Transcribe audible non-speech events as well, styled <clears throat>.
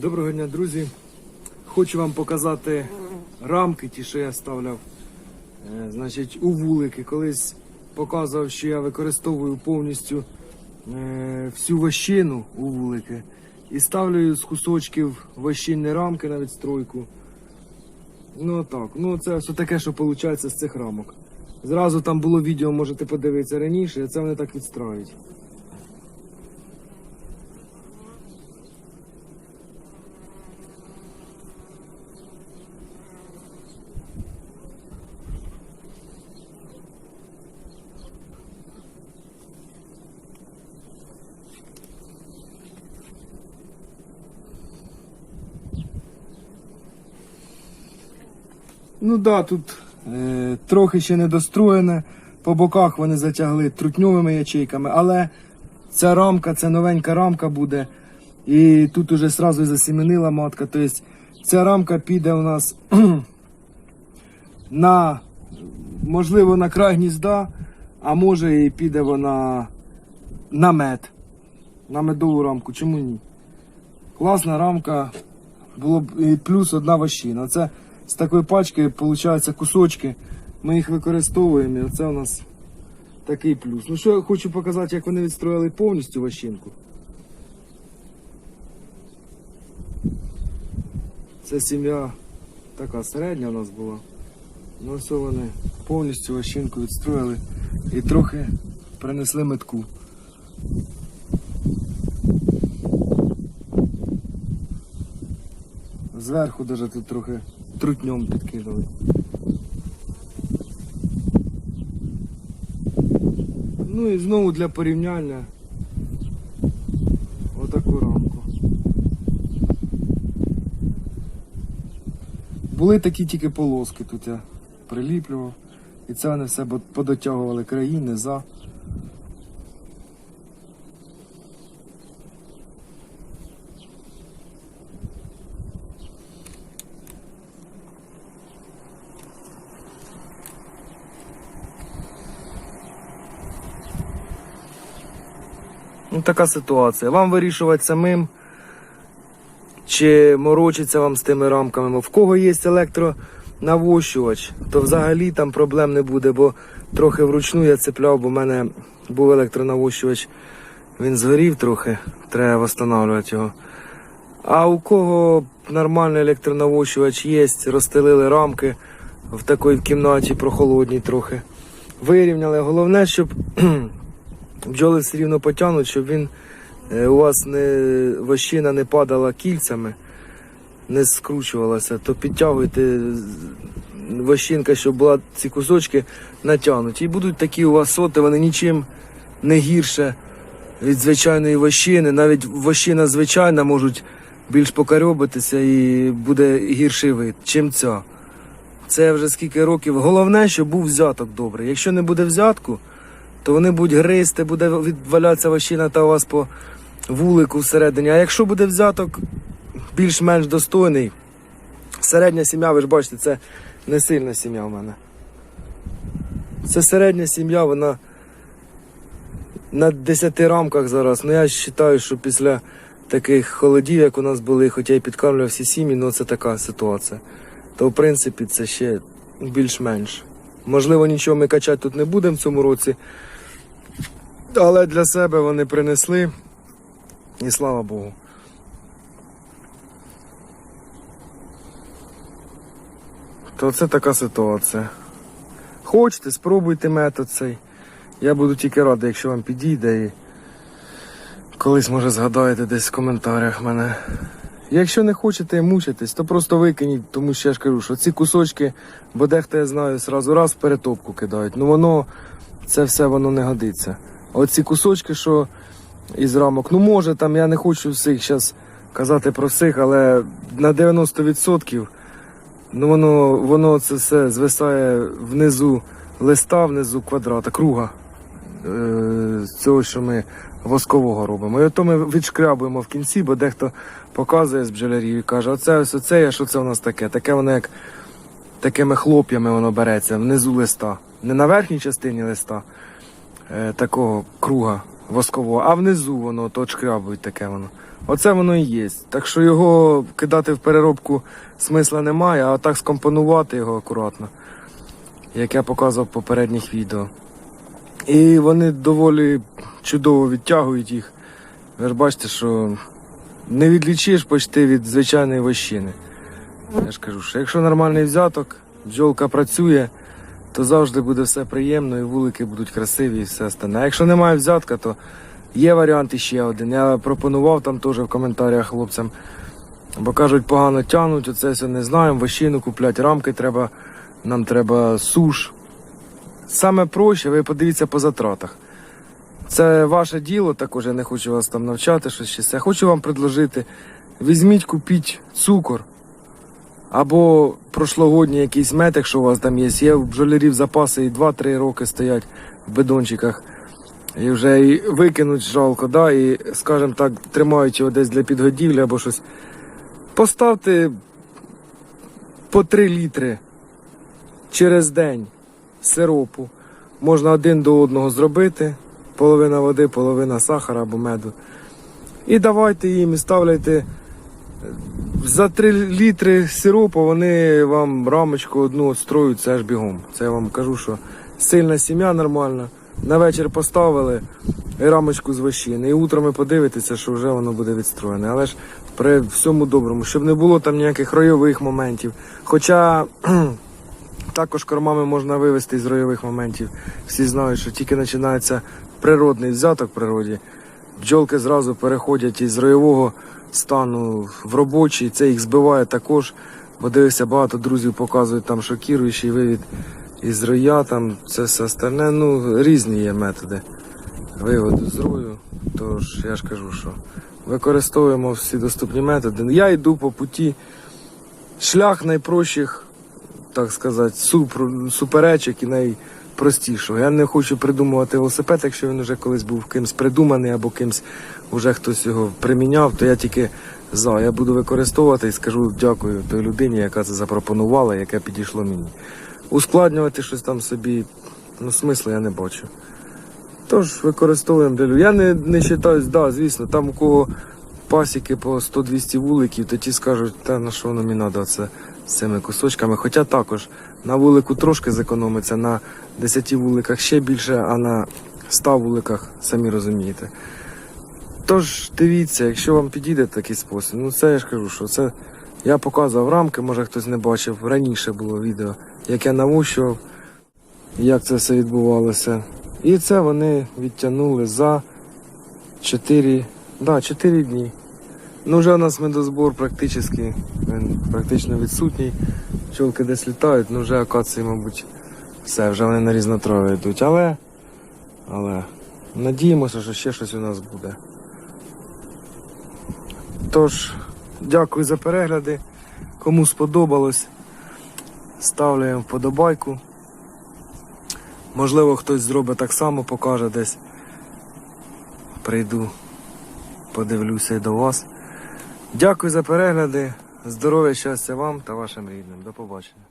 Доброго дня, друзі. Хочу вам показати рамки, ті, що я ставляв. Е, Значить, у вулики. Колись показував, що я використовую повністю е, всю вощину у вулики. І ставлю з кусочків вощинні рамки на відстройку. Ну так, ну це все таке, що виходить з цих рамок. Зразу там було відео, можете подивитися раніше, це вони так відстроюють. Ну да, тут е, трохи ще недостроєне. По боках вони затягли трутньовими ячейками, але ця рамка, це новенька рамка буде. І тут уже сразу засіменила матка. Тобто ця рамка піде у нас <clears throat> на, можливо, на край гнізда, а може і піде вона на мед. На медову рамку. Чому ні? Класна рамка, було б і плюс одна вощина. Це з такої пачки виходить кусочки. Ми їх використовуємо, і оце у нас такий плюс. Ну що я хочу показати, як вони відстроїли повністю вощинку. Це сім'я така середня у нас була. Ну все вони повністю вощинку відстроїли і трохи принесли метку. Зверху даже тут трохи трутньом підкинули. Ну і знову для порівняння отаку рамку. Були такі тільки полоски тут я приліплював. І це вони все подотягували країни за. Ну, така ситуація. Вам вирішувати самим, чи морочиться вам з тими рамками. В кого є електронавощувач, то взагалі там проблем не буде, бо трохи вручну я цепляв, бо в мене був електронавощувач, він згорів трохи, треба встановлювати його. А у кого нормальний електронавощувач є, розстелили рамки в такій кімнаті прохолодній трохи. Вирівняли. Головне, щоб <clears throat> бджоли все рівно потягнуть, щоб він е, у вас не вощина не падала кільцями, не скручувалася, то підтягуйте вощинка, щоб була ці кусочки натягнуті. І будуть такі у вас соти, вони нічим не гірше від звичайної вощини. Навіть вощина звичайна можуть більш покарьобитися і буде гірший вид, чим ця. Це вже скільки років. Головне, щоб був взяток добрий. Якщо не буде взятку, то вони будуть гризти, буде відвалятися ващина та у вас по вулику всередині. А якщо буде взяток більш-менш достойний, середня сім'я, ви ж бачите, це не сильна сім'я в мене. Це середня сім'я, вона на 10 рамках зараз. Ну я вважаю, що після таких холодів, як у нас були, хоча я підкармлював всі сім'ї, ну це така ситуація. То в принципі це ще більш-менш. Можливо, нічого ми качати тут не будемо в цьому році. Але для себе вони принесли. І слава Богу. То це така ситуація. Хочете, спробуйте метод цей. Я буду тільки радий, якщо вам підійде і колись може згадаєте десь в коментарях мене. Якщо не хочете мучитись, то просто викиніть, тому що я ж кажу, що ці кусочки, бо дехто я знаю, зразу раз в перетопку кидають. Ну воно, це все воно не годиться. Оці кусочки, що із рамок, ну може там, я не хочу всіх зараз казати про всіх, але на 90% ну воно, воно це все звисає внизу листа, внизу квадрата, круга е, цього, що ми воскового робимо. І ото ми відшкрябуємо в кінці, бо дехто показує з бджолярів і каже, оце ось оце, що це у нас таке? Таке воно як такими хлоп'ями воно береться внизу листа. Не на верхній частині листа, е, такого круга, воскового, а внизу воно то шкрябують таке воно. Оце воно і є. Так що його кидати в переробку смисла немає, а так скомпонувати його акуратно, як я показував в попередніх відео. І вони доволі чудово відтягують їх. Ви ж бачите, що не відлічиш почти від звичайної вощини. Я ж кажу, що якщо нормальний взяток, бджолка працює, то завжди буде все приємно і вулики будуть красиві і все остальне. А якщо немає взятка, то є варіант іще один. Я пропонував там теж в коментарях хлопцям. Бо кажуть, погано тягнуть, оце все не знаємо, вощину купляти, рамки треба, нам треба суш. Саме проще, ви подивіться по затратах. Це ваше діло, також я не хочу вас там навчати, щось ще. Я хочу вам предложити. Візьміть, купіть цукор. Або прошлогодній якийсь мед, якщо у вас там є. Є в бджолярів запаси і 2-3 роки стоять в бидончиках. І вже і викинуть жалко, да, і, скажімо так, тримають його десь для підгодівлі або щось. Поставте по 3 літри через день сиропу. Можна один до одного зробити. Половина води, половина сахара або меду. І давайте їм і ставляйте за 3 літри сиропу вони вам рамочку одну отстроють, це ж бігом. Це я вам кажу, що сильна сім'я нормальна. На вечір поставили і рамочку з вощини. І утром ви подивитеся, що вже воно буде відстроєне. Але ж при всьому доброму, щоб не було там ніяких ройових моментів. Хоча також кормами можна вивести з ройових моментів. Всі знають, що тільки починається природний взяток в природі, бджолки зразу переходять із ройового стану в робочий, це їх збиває також. Бо дивися, багато друзів показують там шокіруючий вивід із роя, там це все остальне. Ну, різні є методи виводу з рою. Тож я ж кажу, що використовуємо всі доступні методи. Я йду по путі. Шлях найпрощих, так сказати, суперечок і найпростішого. Я не хочу придумувати велосипед, якщо він вже колись був кимсь придуманий або кимсь вже хтось його приміняв, то я тільки за. Я буду використовувати і скажу дякую той людині, яка це запропонувала, яке підійшло мені. Ускладнювати щось там собі, ну смисла я не бачу. Тож використовуємо для людей. Я не, не вважаю, да, звісно, там у кого пасіки по 100-200 вуликів, то ті скажуть, та на що воно мені треба це з цими кусочками. Хоча також на вулику трошки зекономиться, на 10 вуликах ще більше, а на 100 вуликах, самі розумієте. Тож дивіться, якщо вам підійде такий спосіб, ну це я ж кажу, що це я показував рамки, може хтось не бачив. Раніше було відео, як я навущував, як це все відбувалося. І це вони відтягнули за 4, да, 4 дні. Ну вже у нас медозбор практично, він практично відсутній. Пчолки десь літають, ну вже акації, мабуть, все, вже вони на різнотраві йдуть. Але, але надіємося, що ще щось у нас буде. Тож, дякую за перегляди. Кому сподобалось, ставляємо вподобайку. Можливо, хтось зробить так само, покаже десь. Прийду, подивлюся і до вас. Дякую за перегляди. Здоров'я, щастя вам та вашим рідним. До побачення.